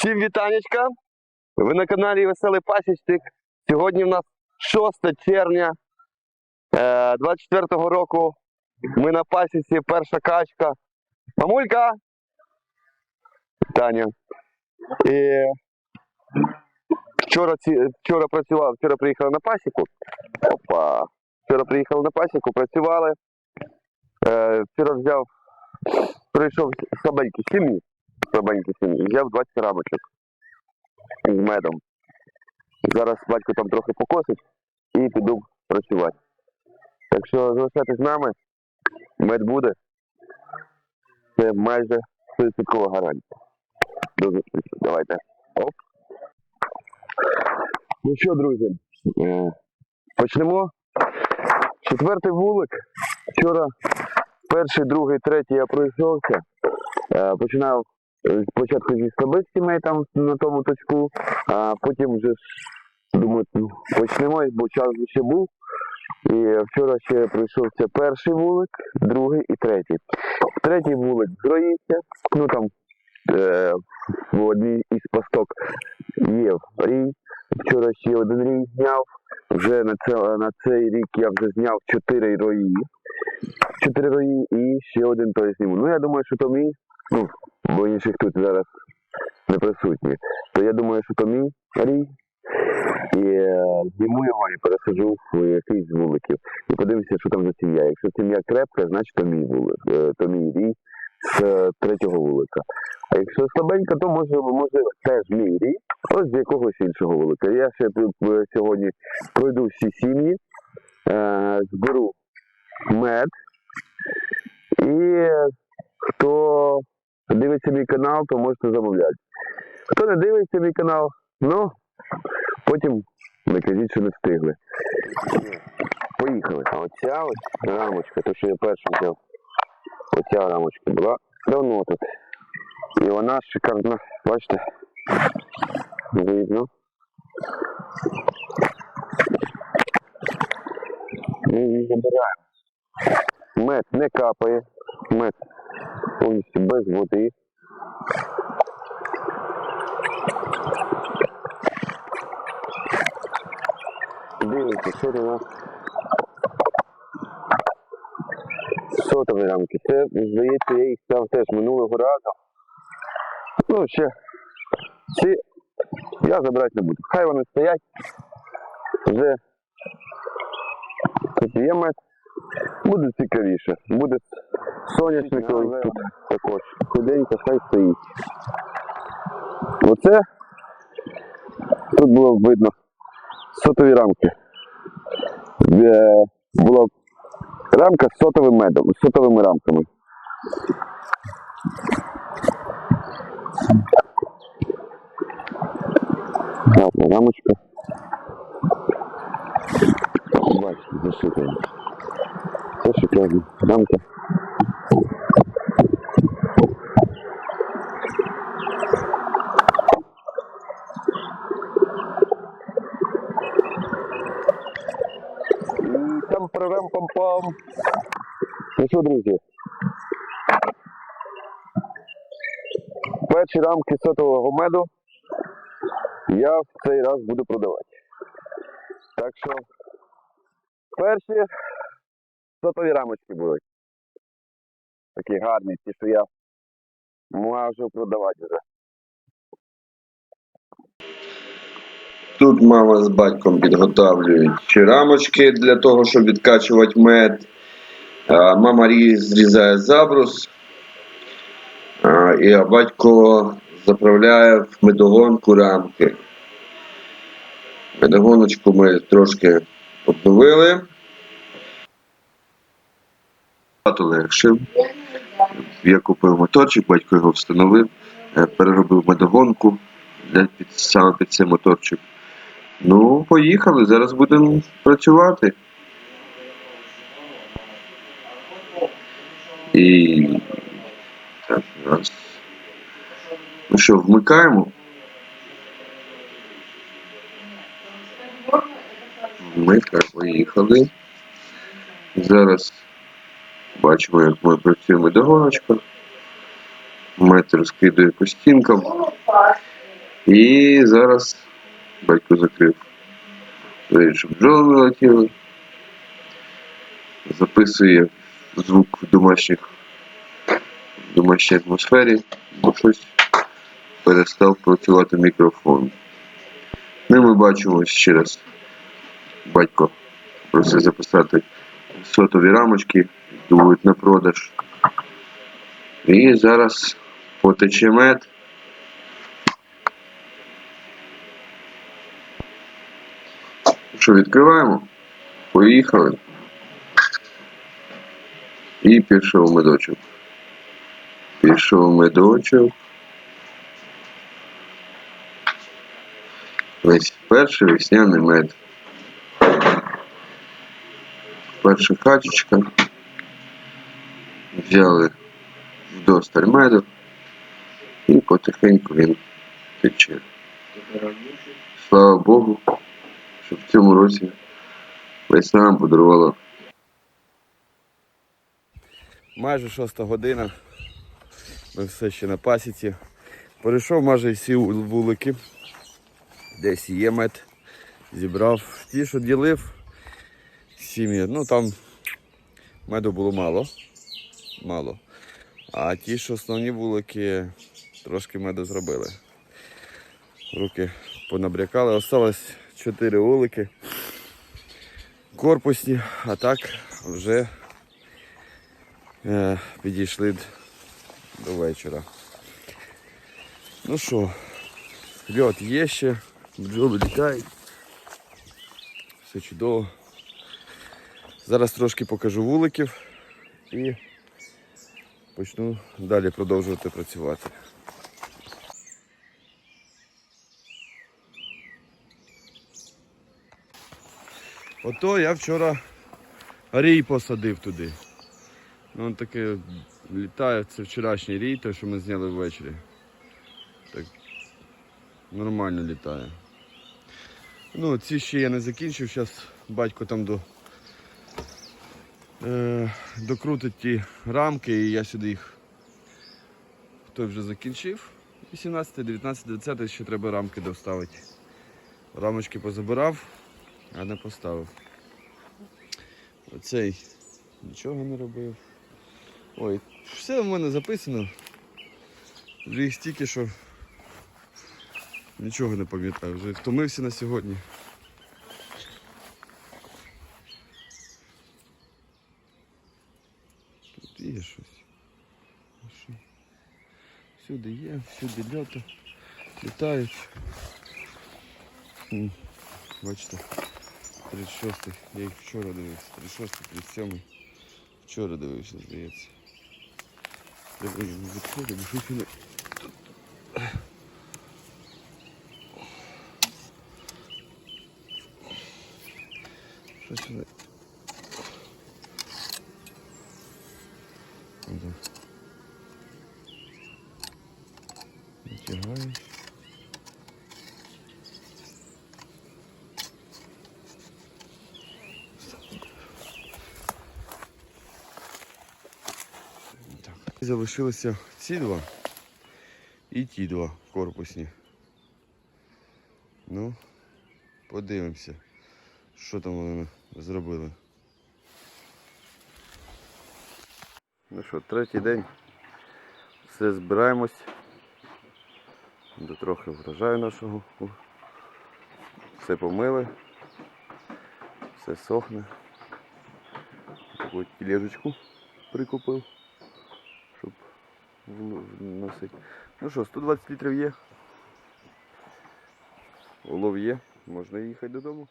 Всім вітанечка! Ви на каналі Веселий Пасічник. Сьогодні в нас 6 червня е, 24-го року. Ми на пасіці, перша качка. Мамулька! Таня. І вчора, вчора працював, вчора приїхали на пасіку. Опа! Вчора приїхали на пасіку, працювали. Е, вчора взяв, прийшов слабенький сім'ї. Слабенький сім'ї. Взяв 20 рамочок з медом. Зараз батько там трохи покосить і піду працювати. Так що залишайтесь з нами, мед буде. Це майже 100% гарантія. До зустрічі. Давайте. Оп. Ну що, друзі, е, почнемо. Четвертий вулик. Вчора перший, другий, третій я пройшовся. Е, починав спочатку зі слабицькими там на тому точку, а потім вже думаю, ну, почнемо, бо час ще був. І вчора ще пройшовся перший вулик, другий і третій. Третій вулик зроївся, ну там е, в одній із пасток є рій. Вчора ще один рій зняв. Вже на, це, на цей рік я вже зняв чотири рої. Чотири рої і ще один той зніму. Ну я думаю, що то мій, ну, бо інших тут зараз не присутні. То я думаю, що то мій рій. І зніму його і пересаджу в якийсь з вуликів. І подивимося, що там за сім'я. Якщо сім'я крепка, значить то мій вулик, е, то мій рій з е, третього вулика. А якщо слабенька, то може, може теж мій рій, ось з якогось іншого вулика. Я ще е, сьогодні пройду всі сім'ї, зберу мед. І хто дивиться мій канал, то можете замовляти. Хто не дивиться мій канал, ну потім не кажіть, що не встигли. Поїхали. А оця ось рамочка, то що я першим взяв. Оця рамочка була давно тут. І вона шикарна, бачите? Видно. Ми її забираємо. Мед не капає. Мед повністю без води. Дивіться, що до нас. Сотові рамки. Це, здається, я їх став теж минулого разу. Ну, ще. Ці я забирати не буду. Хай вони стоять. Вже тут є. Буде цікавіше. Буде соняшниковий тут також. Худенько, хай стоїть. Оце тут було видно сотові рамки. Була рамка з сотовим медом, з сотовими рамками. Ладно, рамочка. Бачите, зашитаємо. Це шикарно. Рамка. І там прорем пам-пам. Ну що, друзі? Перші рамки сотового меду я в цей раз буду продавати. Так що перші сотові рамочки будуть. Такі гарні, ті, що я можу продавати вже. Тут мама з батьком підготовлюють чи рамочки для того, щоб відкачувати мед. Мама зрізає забрус, і батько заправляє в медогонку рамки. Медогоночку ми трошки обновили. Багато легше. Я купив моторчик, батько його встановив, е, переробив медогонку саме під цей моторчик. Ну, поїхали, зараз будемо працювати. І так, раз. Ну що, вмикаємо? Вмикаємо, поїхали. Зараз бачимо, як ми працюємо догоночка. Мет розкидує по стінкам. І зараз батько закрив щоб бджоли не летіли. Записує звук в домашніх в домашній атмосфері, бо щось перестав працювати мікрофон. Ну і ми бачимо ще раз. Батько просить записати сотові рамочки, будуть на продаж. І зараз потече мед. Що, відкриваємо? Поїхали. І пішов медочок. Пішов медочок. Весь перший весняний мед. Перша качечка. Взяли вдосталь меду і потихеньку він тече. Слава Богу, що в цьому році весна нам подарувала Майже шоста година. Ми все ще на пасіці. Перейшов майже всі вулики. Десь є мед. Зібрав. Ті, що ділив, сім'ї. Ну там меду було мало. Мало. А ті, що основні вулики, трошки меду зробили. Руки понабрякали. Осталось 4 вулики. Корпусні, а так вже е, підійшли до вечора. Ну що, льот є ще, бджоли літають. Все чудово. Зараз трошки покажу вуликів і почну далі продовжувати працювати. Ото я вчора рій посадив туди. Ну, він таке літає, це вчорашній рій, той, що ми зняли ввечері. Так нормально літає. Ну, ці ще я не закінчив, зараз батько там до, е, докрутить ті рамки і я сюди їх той вже закінчив. 18, 19, 20 ще треба рамки доставити. Рамочки позабирав, а не поставив. Оцей нічого не робив. Ой, все в мене записано. Вже стільки, що нічого не пам'ятаю, вже втомився на сьогодні. Тут є щось. Що? Всюди є, всюди льота, літають. Бачите, 36-й, я їх вчора дивився, 36-й, 37-й. Вчора дивився, здається. Треба їх відходити, бо щось вони... Щось вони... Ага. Залишилися ці два і ті два корпусні. Ну, подивимося, що там вони зробили. Ну що, третій день. Все збираємось. До трохи врожаю нашого. Все помили. Все сохне. Таку тележечку прикупив носити. Ну що, 120 літрів є. Улов є, можна їхати додому.